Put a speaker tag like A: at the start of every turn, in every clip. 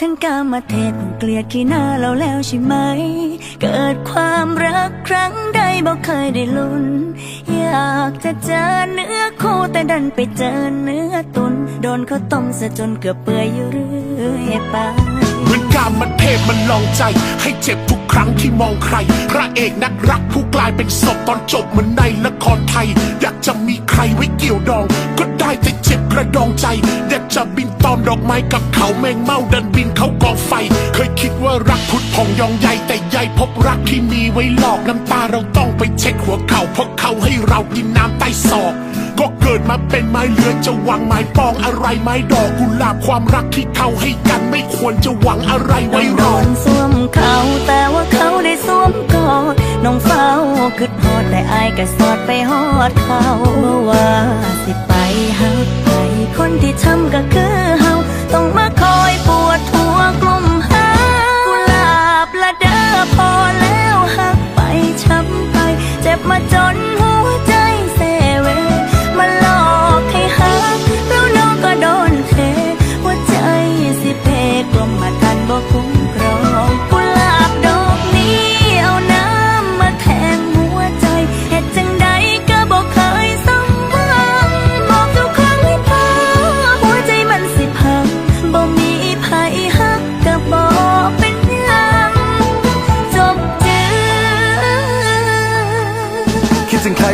A: ทั้งกามาเทศคงเกลียดขี้หน้าเราแล้วใช่ไหม เกิดความรักครั้งใดบอกเคยได้ลุ้น อยากจะเจอเนื้อคู่แต่ดันไปเจอเนื้อตุน โดนเขาต้มซะจนเกือบเปื่อยอยู่เรื่อยไป
B: เหมือนกามมันเทพมันลองใจให้เจ็บทุก ครั้งที่มองใคร พระเอกนักรักผู้กลายเป็นศพตอนจบเหมือนในละครไทย อยากจะมีใครไว้เกี่ยวดอง ก็ได้แต่เจ็บกระดองใจ อยากจะบินตอมดอกไม้กับเขาแมงเม่าดินบินเขากองไฟ เคยคิดว่ารักพุดพองยองใหญ่แต่ใหญ่พบรักที่มีไว้หลอกน้ำตาเราต้องไปเช็ดหัวเข่าเพราะเขาให้เรากินน้ำใต้ศอกก็เกิดมาเป็นไม้เลือนจะหวังไม้ปองอะไรไม้ดอกกุหลาบความรักที่เขาให้กันไม่ควรจะหวังอะไรไว้รอ
A: นสวมเขาแต่ว่า สวมกอดน้องเฝ้าคึดฮอดแต่อายก็สอดไปฮอดเขาว่าสิไปหักไปคนที่ทำก็คือเฮาต้องมาคอยปวดหัวกลุ่มหากุหลาบละเด้อพอแล้วหักไปช้ำไป เจ็บมาจน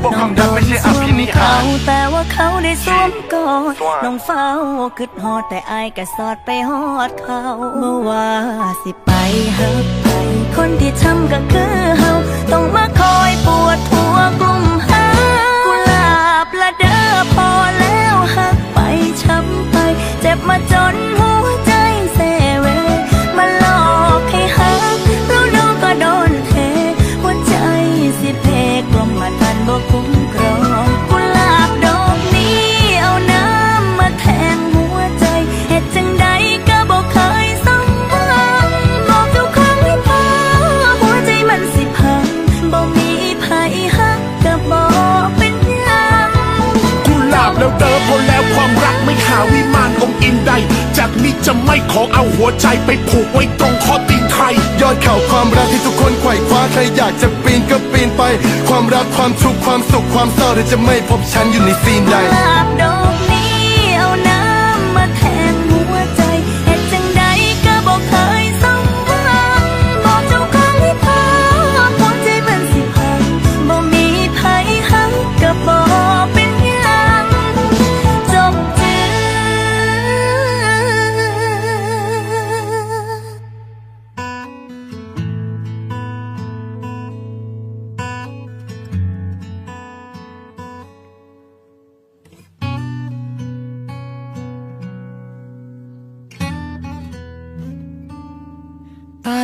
C: ได้ดูว่าความรักไม่ใช่อภินิหาร
A: แต่ว่าเขาได้สวมกอดน้องเฝ้าคิดฮอดแต่อายก็สอดไปฮอดเขาเมื่อว่าสิไปหักไปคนที่ทำก็คือ จากนี้จะ
B: ไม่ขอเอาหัวใจไปผูกไว้ตรงข้อตีนใคร
C: ยอดเขาความรักที่ทุกคนไขว่คว้าใครอยากจะปีนก็ปีนไป ความรักความทุกข์ความสุขความเศร้าเธอจะไม่พบฉันอยู่ในซีนใด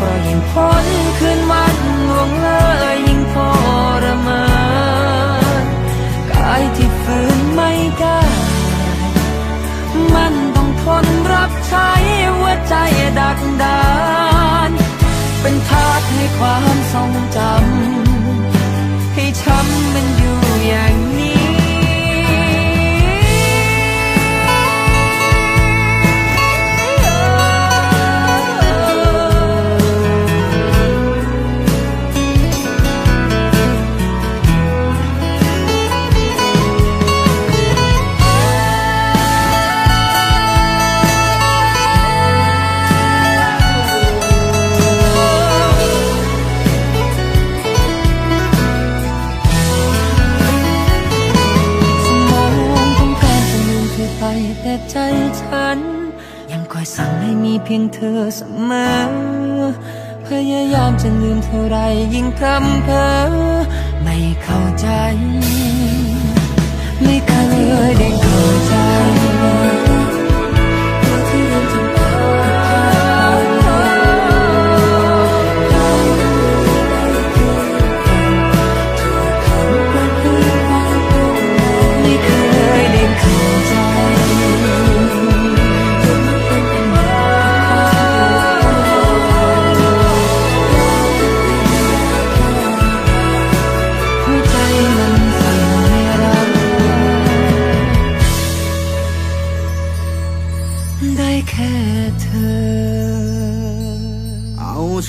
D: เพราะยิ่งพ้นคืนวันล่วงเลยยิ่งทรมานกายที่ฝืนไม่ได้มัน อเสมอ พยายามจะลืมเท่าไรยิ่งทำเพ้อไม่เข้าใจ ไม่เคยได้เข้าใจ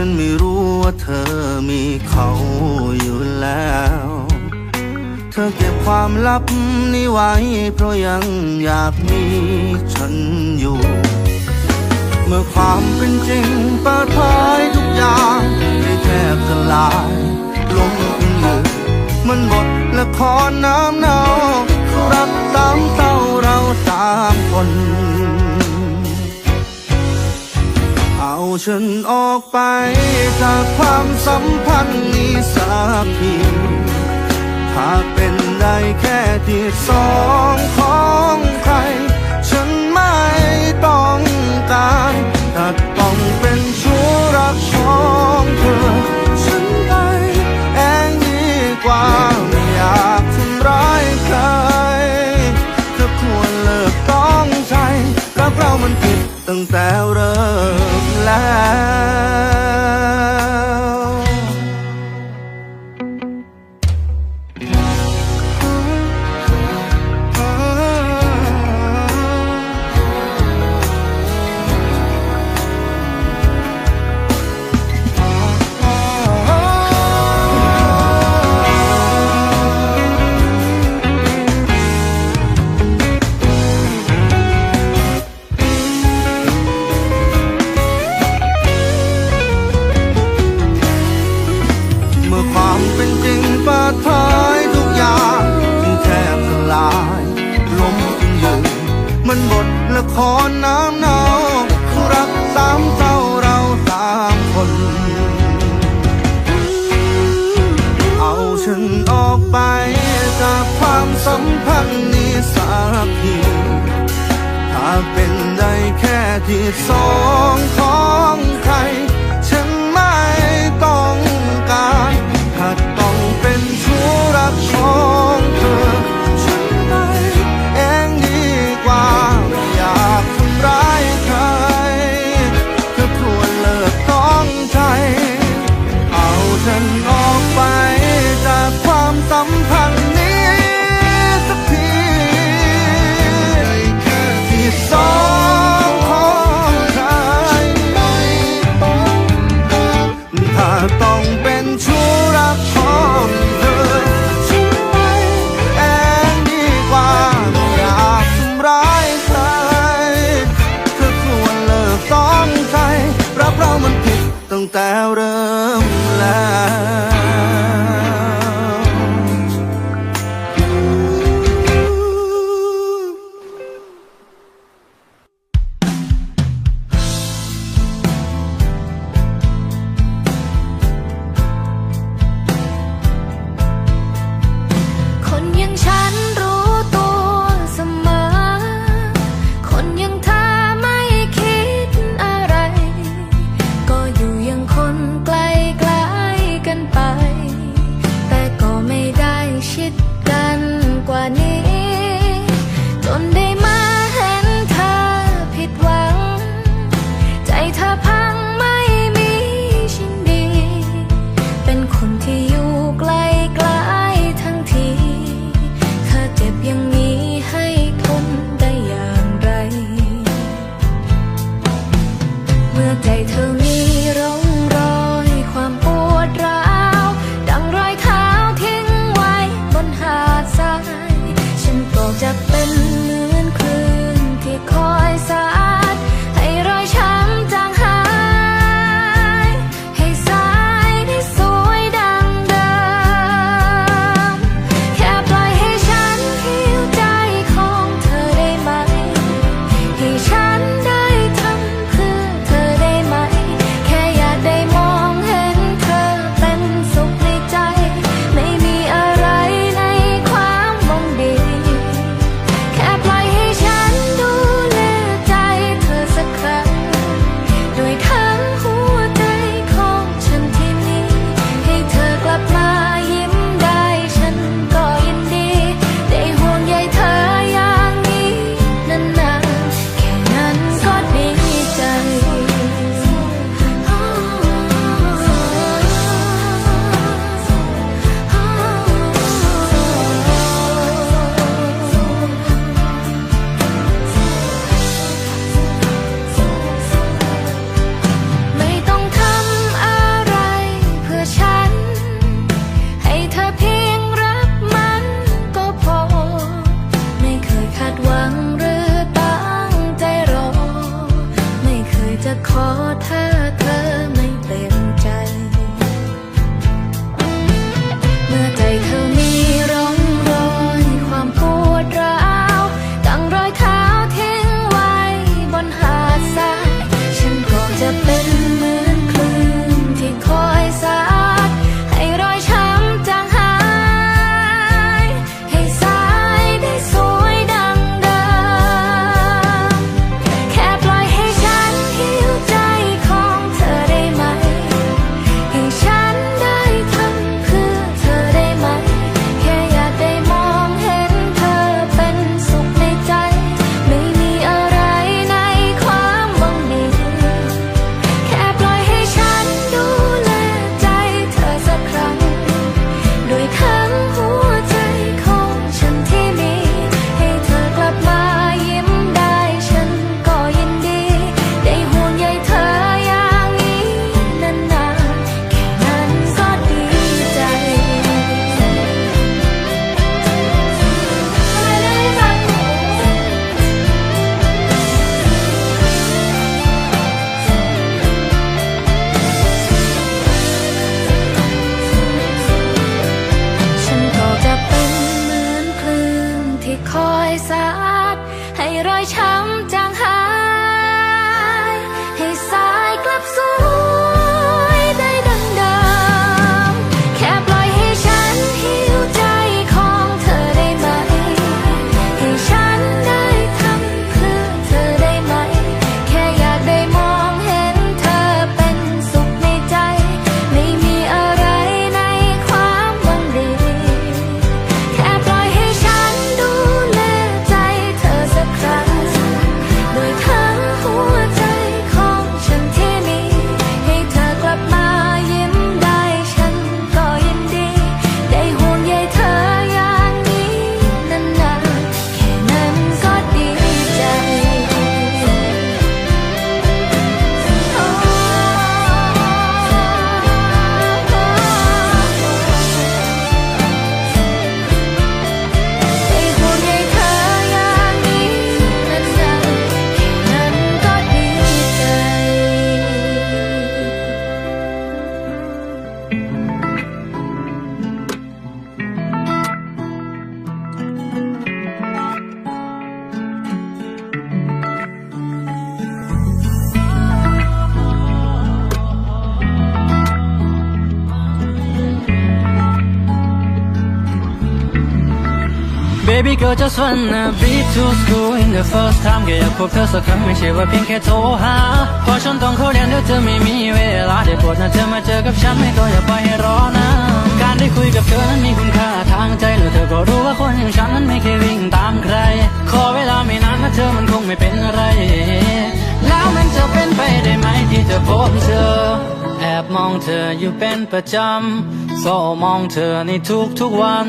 E: ฉันไม่รู้ว่าเธอมีเขาอยู่แล้ว เธอเก็บความลับนี้ไว้ เพราะยังอยากมีฉันอยู่ เมื่อความเป็นจริงเปิดเผยทุกอย่างให้แทบสลายลงเป็นหมื่มันบทละครน้ำเนารักสามเศร้าเราสามคน เอาฉันออกไป จากความสัมพันธ์นี้สักทีถ้าเป็นได้แค่ที่สองของใคร ฉันไม่ต้องการถ้าต้องเป็นชู้
F: รักของเธอ ฉันไปเองดีกว่า មិនគិតតាំងតែរើបឡើយ รอยช้ำจ
G: girl just wanna be to school in the first time แค่อยากพบเธอสักครั้งไม่ใช่ว่าเพียงแค่โทรหาเพราะฉันต้องเข้าเรียนดี๋ยวเธอไม่มีเวลาได้โปรดนะเธอมาเจอกับฉันไม่ก็องอย่าปล่อยให้รอนะ การได้คุยกับเธอนั้นมีคุณค่าทางใจแล้วเธอก็รู้ว่าคนอย่างฉันนั้นไม่เคยวิ่งตามใคร ขอเวลาไม่นานนะเธอมันคงไม่เป็นอะไร แล้วมันจะเป็นไปได้ไหมที่จะพบเธอแอบมองเธออยู่เป็นประจำโซ่มองเธอในทุกทุกๆวัน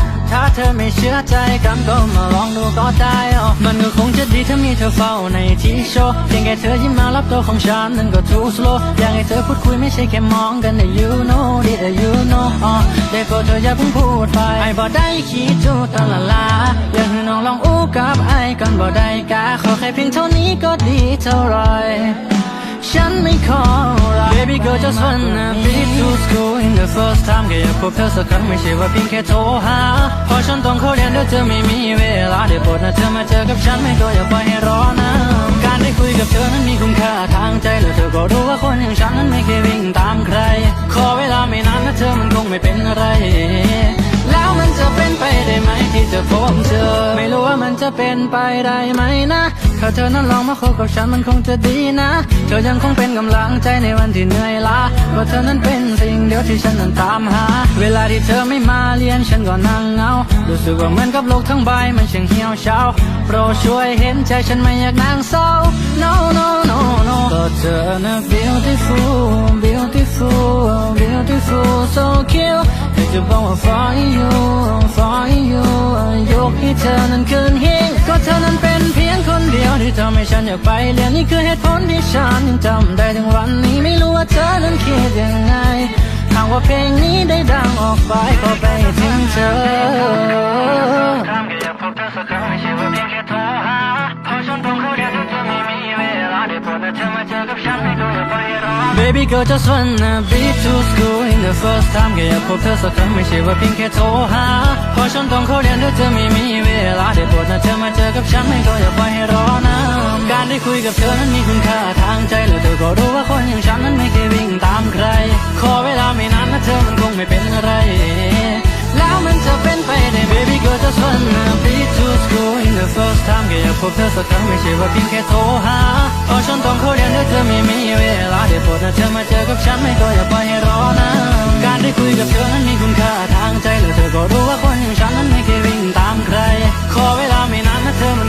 G: ถ้าเธอไม่เชื่อใจกันก็มาลองดูก็ได้อ๋อมันก็คงจะดีถ้ามีเธอเฝ้าในที่โชว์เพียงแค่เธอยิ้มมารับตัวของฉันนั้นก็ too slow อยากให้เธอพูดคุยไม่ใช่แค่มองกันแต่ you know that you know อ๋อได้โปรดเธออย่าเพิ่งพูดไปไอ้บ่ได้คิดจูตละลาอยากให้น้องลองอู้กับไอ้กันบ่ได้กาขอแค่เพียงเท่านี้ก็ดีเท่าไร ฉันไม่ขออะไร Baby girl just wanna be to school in the first time แค่อยากพบเธอสักครั้งไม่ใช่ว่าเพียงแค่โทรหาเพราะฉันต้องเข้าเรียนเดี๋ยวเธอไม่มีเวลาได้โปรดนะเธอมาเจอกับฉันไม่ก็อย่าปล่อยให้รอนะการได้คุยกับเธอนั้นมีคุณค่าทางใจแล้วเธอก็รู้ว่าคนอย่างฉันนั้นไม่เคยวิ่งตามใคร ขอเวลาไม่นานนะเธอมันคงไม่เป็นอะไรแล้วมันจะเป็นไปได้ไหมที่จะพบเธอไม่รู้ว่ามันจะเป็นไปได้ไหมนะ ถ้าเธอนั้นลองมาคบกับฉันมันคงจะดีนะ เธอยังคงเป็นกำลังใจในวันที่เหนื่อยล้าเพราะเธอนั้นเป็นสิ่งเดียวที่ฉันนั้นตามหา เวลาที่เธอไม่มาเรียนฉันก็นั่งเงา รู้สึกว่าเหมือนกับโลกทั้งใบมันช่างเหี่ยวเฉาโปรดช่วยเห็นใจฉันไม่อยากนั่งเศร้า no no no no ก็เธอนะ beautiful beautiful beautiful so cute อยากจะบอกว่า for you for you ยกให้เธอนั้นขึ้นหิ้งก็เธอนั้นเป็นเพียงคนเดียวที่ทำให้ฉันอยากไปเรียนนี่คือเหตุผลที่ฉันยังจำได้ถึงวันนี้ไม่รู้ว่าเธอนั้นคิดยังไงหากว่าเพลงนี้ได้ดังออกไปก็ไปถึงเธอ Baby girl just wanna be to school in the first time แค่อยากพบเธอสักครั้งไม่ใช่ว่าเพียงแค่โทรหาเพราะฉันต้องเข้าเรียนด้วยเธอไม่มีเวลาได้โปรดนะเธอมาเจอกับฉันไม่ก็อย่าไปให้รอนะการได้คุยกับเธอนั้นมีคุณค่าทางใจแล้วเธอก็รู้ว่าคนอย่างฉันนั้นไม่เคยวิ่งตามใคร ขอเวลาไม่นานนะเธอมันคงไม่เป็นอะไร แล้วมันจะเป็นไปได้ Baby girl just wanna be to school in the first time แค่อยากพบเธอสักครั้งไม่ใช่ว่าเพียงแค่โทรหาเพราะฉันต้องคนเรียนด้วยเธอไม่มีเวลาได้โปรดนะเธอมาเจอกับฉันไม่ก็อย่าปล่อยให้รอนะการได้คุยกับเธอนั้นมีคุณค่าทางใจและเธอก็รู้ว่าคนอย่างฉันนั้นไม่เคยวิ่งตามใคร ขอเวลาไม่นานนะเธอ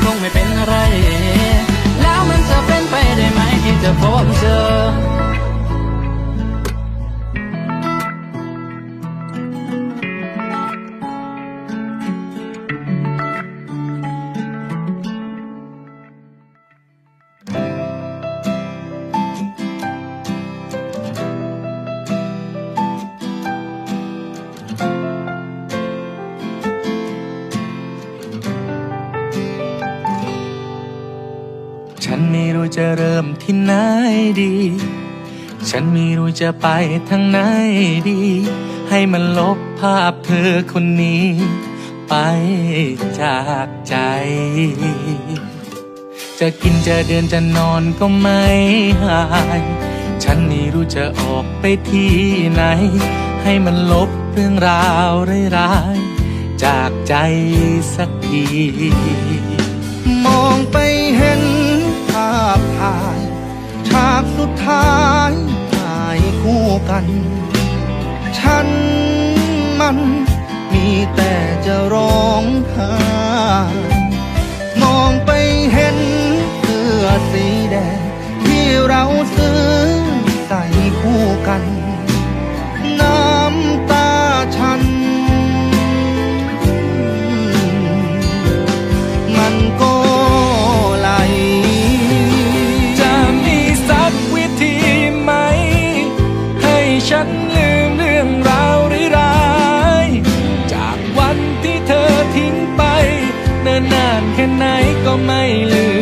H: ฉันไม่รู้จะไปทางไหนดี ให้มันลบภาพเธอคนนี้ ไปจากใจ จะกินจะเดินจะนอนก็ไม่หาย ฉันไม่รู้จะออกไปที่ไหน ให้มันลบเรื่องราวร้ายๆจากใจสักที
E: มองไปเห็นภาพถ่ายฉากสุดท้ายถ่าย คู่กัน ฉันมันมีแต่จะร้องไห้มองไปเห็นเสื้อสีแดง ที่เราซื้อใส่คู่กันน้ำ
H: ค่ไหนก็ไม่ลืม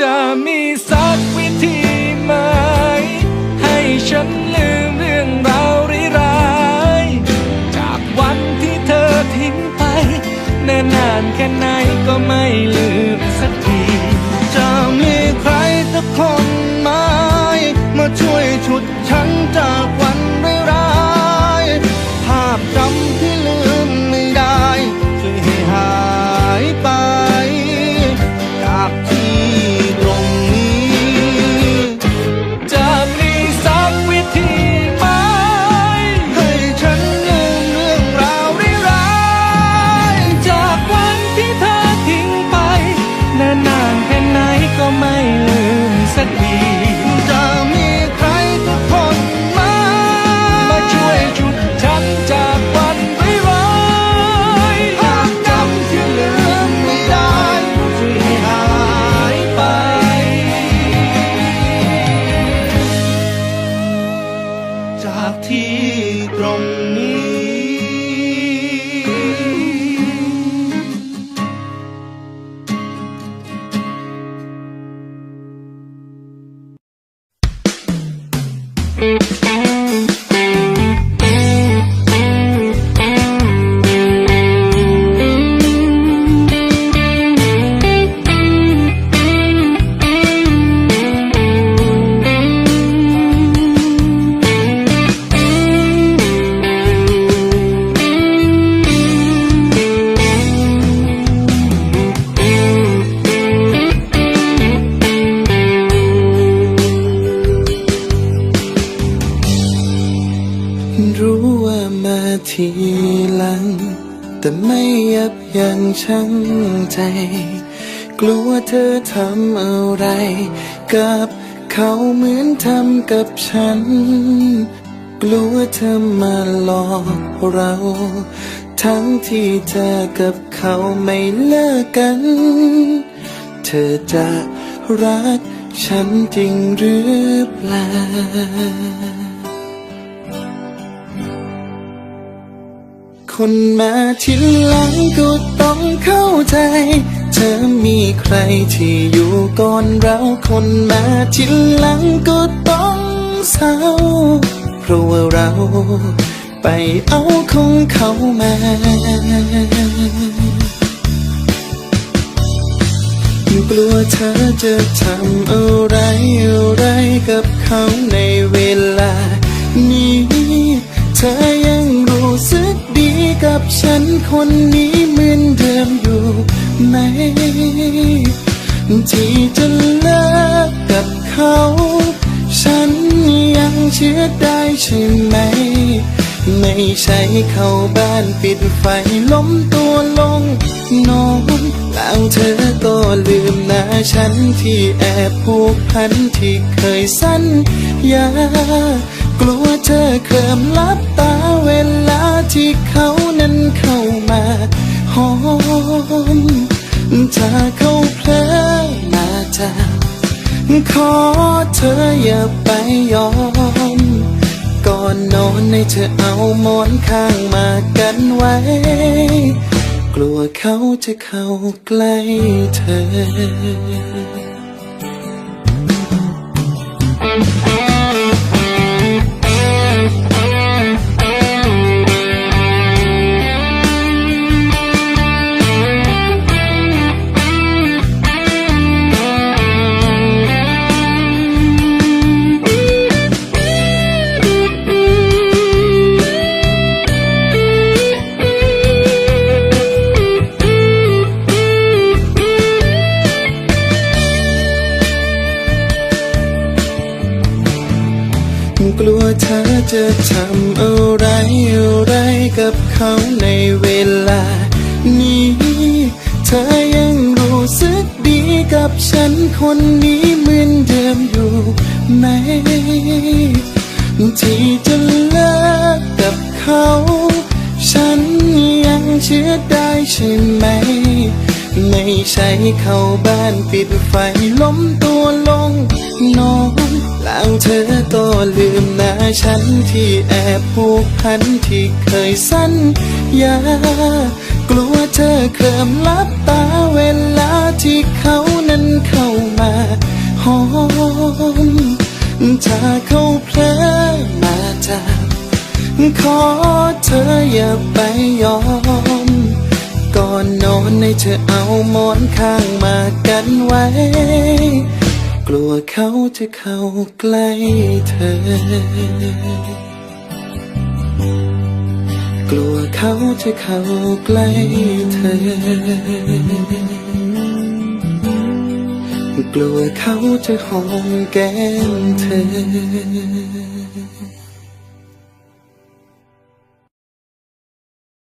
H: จะมีสักวิธีไหม ให้ฉันลืมเรื่องราวร้ายๆจากวันที่เธอทิ้งไปเนิ่นานแค่ไหนก็ไม่ลืมสักที
E: จะมีใครสักคนไหมมาช่วยฉุดฉันจากวัน กั
I: บฉัน กลัวเธอมาหลอกเรา ทั้งที่เธอกับเขาไม่เลิกกัน เธอจะรักฉันจริงหรือเปล่าคนมาทีหลังก็ต้องเข้าใจ เธอมีใครที่อยู่ก่อนเรา คนมาทีหลังก็ต้อง เศร้า เพราะว่าเรา ไปเอาของเขามา กลัวเธอจะทำอะไรอะไรกับเขาในเวลา นี้ เธอยังรู้สึกดีกับฉันคนนี้เหมือนเดิมอยู่ไหม ที่จะเลิกกับเขา เชื่อได้ใช่ไหม ไม่ใช่เข้าบ้านปิดไฟล้มตัวลงนอนแล้วเธอก็ลืมหน้าฉันที่แอบผูกพันที่เคยสัญญากลัวเธอเคลิมลับตาเวลาที่เขานั้นเข้ามาหอมถ้าเขาเพลอมาจาก ขอเธออย่าไปยอม ก่อนนอนให้เธอเอาหมอนข้างมากันไว้ กลัวเขาจะเข้าใกล้เธอ จะทำอะไรอะไรกับเขาในเวลา นี้ เธอยังรู้สึกดีกับฉันคนนี้เหมือนเดิมอยู่ไหม ที่จะเลิกกับเขา ฉันยังเชื่อได้ใช่ไหม ไม่ใช่เข้าบ้านปิดไฟล้มตัวลงนอนแล้วเธอก็ลืม ฉันที่แอบผูกพันที่เคยสัญญากลัวเธอเคลิมลับตาเวลาที่เขานั้นเข้ามาหอมถ้าเขาเพลอมาจากขอเธออย่าไปยอม ก่อนนอนให้เธอเอาหมอนข้างมากันไว้ กลัวเขาจะเข้าใกล้เธอ กลัวเขาจะเข้าใกล้เธอ กลัวเขาจะหอมแก้มเธอ